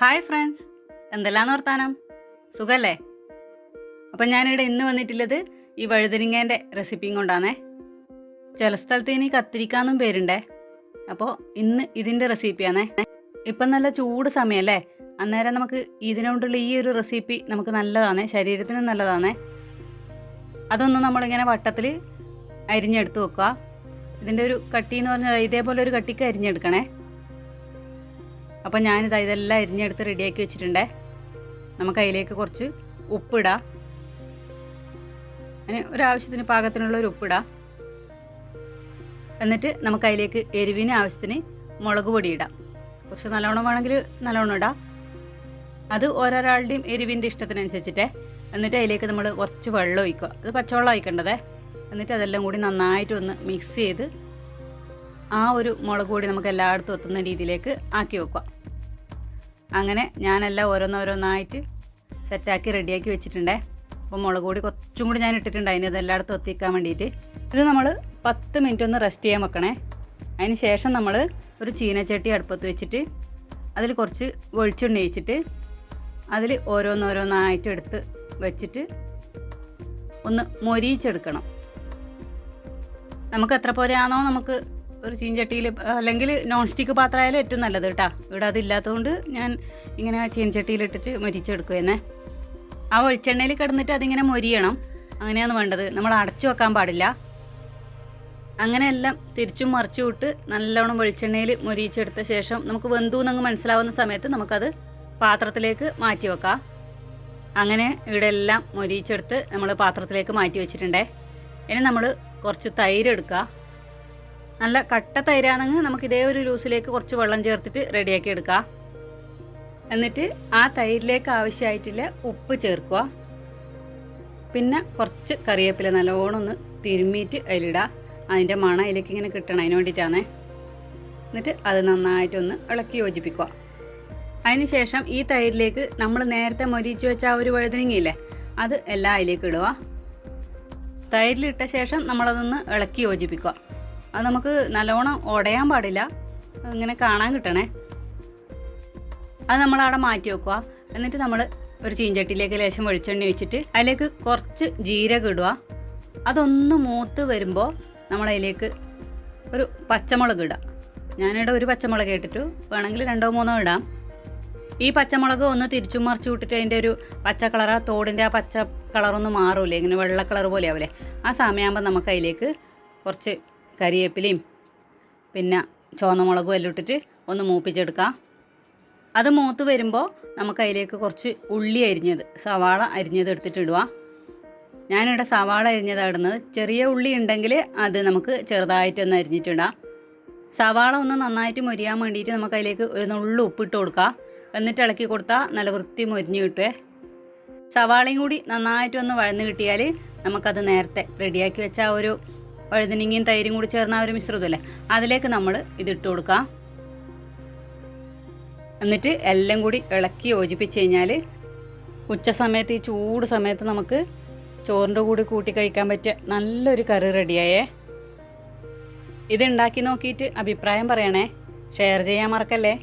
Hi friends. എന്തെല്ലാം വർത്താനം? സുഖല്ലേ? അപ്പം ഞാനിവിടെ ഇന്ന് വന്നിട്ടുള്ളത് ഈ വഴുതനങ്ങേന്റെ റെസിപ്പിയും കൊണ്ടാണേ ചില സ്ഥലത്ത് ഇനി കത്തിരിക്കാന്നും പേരുണ്ടേ. അപ്പോൾ ഇന്ന് ഇതിന്റെ റെസിപ്പിയാണേ ഇപ്പം നല്ല ചൂട് സമയമല്ലേ അന്നേരം നമുക്ക് ഇതിനോണ്ടുള്ള ഈ ഒരു റെസിപ്പി നമുക്ക് നല്ലതാണേ ശരീരത്തിന് നല്ലതാണേ അതൊന്നും നമ്മളിങ്ങനെ വട്ടത്തിൽ അരിഞ്ഞെടുത്ത് വെക്കുക. ഇതിന്റെ ഒരു കട്ടി എന്ന് പറഞ്ഞാൽ ഇതേപോലെ ഒരു കട്ടിക്ക് അരിഞ്ഞെടുക്കണേ. അപ്പോൾ ഞാനിത് ഇതെല്ലാം അരിഞ്ഞെടുത്ത് റെഡിയാക്കി വെച്ചിട്ടുണ്ടേ. നമുക്ക് അതിലേക്ക് കുറച്ച് ഉപ്പിടാം. അതിന് ഒരാവശ്യത്തിന് പാകത്തിനുള്ള ഒരു ഉപ്പിടാം. എന്നിട്ട് നമുക്ക് അതിലേക്ക് എരിവിന് ആവശ്യത്തിന് മുളക് പൊടി ഇടാം കുറച്ച് നല്ലോണം വേണമെങ്കിൽ നല്ലോണം ഇടാം. അത് ഓരോരാളുടെയും എരിവിന്റെ ഇഷ്ടത്തിനനുസരിച്ചിട്ടേ. എന്നിട്ട് അതിലേക്ക് നമ്മൾ കുറച്ച് വെള്ളം ഒഴിക്കുക. അത് പച്ചവെള്ളം ഒഴിക്കേണ്ടതേ. എന്നിട്ട് അതെല്ലാം കൂടി നന്നായിട്ട് ഒന്ന് മിക്സ് ചെയ്ത് ആ ഒരു മുളക് പൊടി നമുക്ക് എല്ലായിടത്തും എത്തുന്ന രീതിയിലേക്ക് ആക്കി വെക്കുക. അങ്ങനെ ഞാനെല്ലാം ഓരോന്നോരോന്നായിട്ട് സെറ്റാക്കി റെഡിയാക്കി വെച്ചിട്ടുണ്ടേ. അപ്പോൾ മുളക് പൊടി കുറച്ചും കൂടി ഞാൻ ഇട്ടിട്ടുണ്ട് അതിന് ഇത് എല്ലായിടത്തും എത്തിക്കാൻ വേണ്ടിയിട്ട്. ഇത് നമ്മൾ പത്ത് മിനിറ്റ് ഒന്ന് റെസ്റ്റ് ചെയ്യാൻ വെക്കണേ. അതിന് ശേഷം നമ്മൾ ഒരു ചീനച്ചട്ടി അടുപ്പത്ത് വെച്ചിട്ട് അതിൽ കുറച്ച് വെളിച്ചെണ്ണ ഒഴിച്ചിട്ട് അതിൽ ഓരോന്നോരോന്നായിട്ട് എടുത്ത് വെച്ചിട്ട് ഒന്ന് മൊരിയിച്ചെടുക്കണം. നമുക്ക് എത്ര പോരെയാണോ നമുക്ക് ഒരു ചീൻചട്ടിയിൽ അല്ലെങ്കിൽ നോൺ സ്റ്റിക്ക് പാത്രമായാലും ഏറ്റവും നല്ലത് കേട്ടോ ഇവിടെ അതില്ലാത്തതുകൊണ്ട് ഞാൻ ഇങ്ങനെ ചീൻചട്ടിയിലിട്ടിട്ട് മൊരിച്ചെടുക്കുമെന്നേ ആ വെളിച്ചെണ്ണയിൽ കിടന്നിട്ട് അതിങ്ങനെ മൊരിയണം. അങ്ങനെയാണ് വേണ്ടത്. നമ്മൾ അടച്ചു വെക്കാൻ പാടില്ല. അങ്ങനെയെല്ലാം തിരിച്ചും മറിച്ചും ഇട്ട് നല്ലോണം വെളിച്ചെണ്ണയിൽ മൊരിയിച്ചെടുത്ത ശേഷം നമുക്ക് വെന്തു എന്നങ്ങ് മനസ്സിലാവുന്ന സമയത്ത് നമുക്കത് പാത്രത്തിലേക്ക് മാറ്റി വെക്കാം. അങ്ങനെ ഇവിടെ എല്ലാം മൊരിയിച്ചെടുത്ത് നമ്മൾ പാത്രത്തിലേക്ക് മാറ്റി വെച്ചിട്ടുണ്ടേ. ഇനി നമ്മൾ കുറച്ച് തൈര് എടുക്കുക നല്ല കട്ട തൈരാണെങ്കിൽ നമുക്ക് ഇതേ ഒരു ലൂസിലേക്ക് കുറച്ച് വെള്ളം ചേർത്തിട്ട് റെഡിയാക്കി എടുക്കുക എന്നിട്ട് ആ തൈരിലേക്ക് ആവശ്യമായിട്ടുള്ള ഉപ്പ് ചേർക്കുക. പിന്നെ കുറച്ച് കറിവേപ്പില നല്ലോണം ഒന്ന് തിരുമ്മിയിട്ട് അതിലിടുക അതിന്റെ മണം അതിലേക്ക് ഇങ്ങനെ കിട്ടണം അതിന് വേണ്ടിയിട്ടാണേ. എന്നിട്ട് അത് നന്നായിട്ടൊന്ന് ഇളക്കി യോജിപ്പിക്കുക. അതിന് ശേഷം ഈ തൈരിലേക്ക് നമ്മൾ നേരത്തെ മൊരിച്ച് വെച്ച ആ ഒരു വഴുതനങ്ങയില്ലേ അത് എല്ലാം അതിലേക്ക് ഇടുക. തൈരിലിട്ട ശേഷം നമ്മളതൊന്ന് ഇളക്കി യോജിപ്പിക്കുക. അത് നമുക്ക് നല്ലോണം ഉടയാൻ പാടില്ല. ഇങ്ങനെ കാണാൻ കിട്ടണേ. അത് നമ്മളവിടെ മാറ്റി വെക്കുക. എന്നിട്ട് നമ്മൾ ഒരു ചീഞ്ചട്ടിയിലേക്ക് ലേശം വെളിച്ചെണ്ണ ഒഴിച്ചിട്ട് അതിലേക്ക് കുറച്ച് ജീരകം ഇടുക. അതൊന്ന് മൂത്ത് വരുമ്പോൾ നമ്മൾ അതിലേക്ക് ഒരു പച്ചമുളക് ഇടുക ഞാനിവിടെ ഒരു പച്ചമുളക് ഇട്ടിട്ടു. വേണമെങ്കിൽ രണ്ടോ മൂന്നോ ഇടാം. ഈ പച്ചമുളക് ഒന്ന് തിരിച്ചും മറിച്ചു വിട്ടിട്ട് അതിന്റെ ഒരു പച്ച കളർ ആ തോടിന്റെ ആ പച്ച കളറൊന്നും മാറൂലേ. ഇങ്ങനെ വെള്ള കളർ പോലെ ആവില്ലേ ആ സമയമാകുമ്പോൾ നമുക്ക് അതിലേക്ക് കുറച്ച് കരിവേപ്പിലയും പിന്നെ ചുവന്ന മുളകും എല്ലാം ഇട്ടിട്ട് ഒന്ന് മൂപ്പിച്ചെടുക്കാം. അത് മൂത്ത് വരുമ്പോൾ നമുക്ക് അതിലേക്ക് കുറച്ച് ഉള്ളി അരിഞ്ഞത് സവാള അരിഞ്ഞത് എടുത്തിട്ട് ഇടുക. ഞാനിവിടെ സവാള അരിഞ്ഞതാണ് ഇടുന്നത്. ചെറിയ ഉള്ളി ഉണ്ടെങ്കിൽ അത് നമുക്ക് ചെറുതായിട്ടൊന്ന് അരിഞ്ഞിട്ടിടാം. സവാള ഒന്ന് നന്നായിട്ട് മൊരിയാൻ വേണ്ടിയിട്ട് നമുക്ക് അതിലേക്ക് ഒരു നുള്ളു ഉപ്പിട്ട് കൊടുക്കുക എന്നിട്ട് ഇളക്കി കൊടുത്താൽ നല്ല വൃത്തി മൊരിഞ്ഞ് കിട്ടുവേ. സവാളയും കൂടി നന്നായിട്ടൊന്ന് വഴന്ന് കിട്ടിയാൽ നമുക്കത് നേരത്തെ റെഡിയാക്കി വെച്ച ഒരു വഴുതനങ്ങയും തൈരും കൂടി ചേർന്ന ഒരു മിശ്രിതമല്ലേ? അതിലേക്ക് നമ്മൾ ഇതിട്ട് കൊടുക്കാം. എന്നിട്ട് എല്ലാം കൂടി ഇളക്കി യോജിപ്പിച്ച് കഴിഞ്ഞാൽ ഉച്ച സമയത്ത് ഈ ചൂട് സമയത്ത് നമുക്ക് ചോറിന്റെ കൂടി കൂട്ടി കഴിക്കാൻ പറ്റിയ നല്ലൊരു കറി റെഡിയായേ. ഇത് ഉണ്ടാക്കി നോക്കിയിട്ട് അഭിപ്രായം പറയണേ. ഷെയർ ചെയ്യാൻ മറക്കല്ലേ?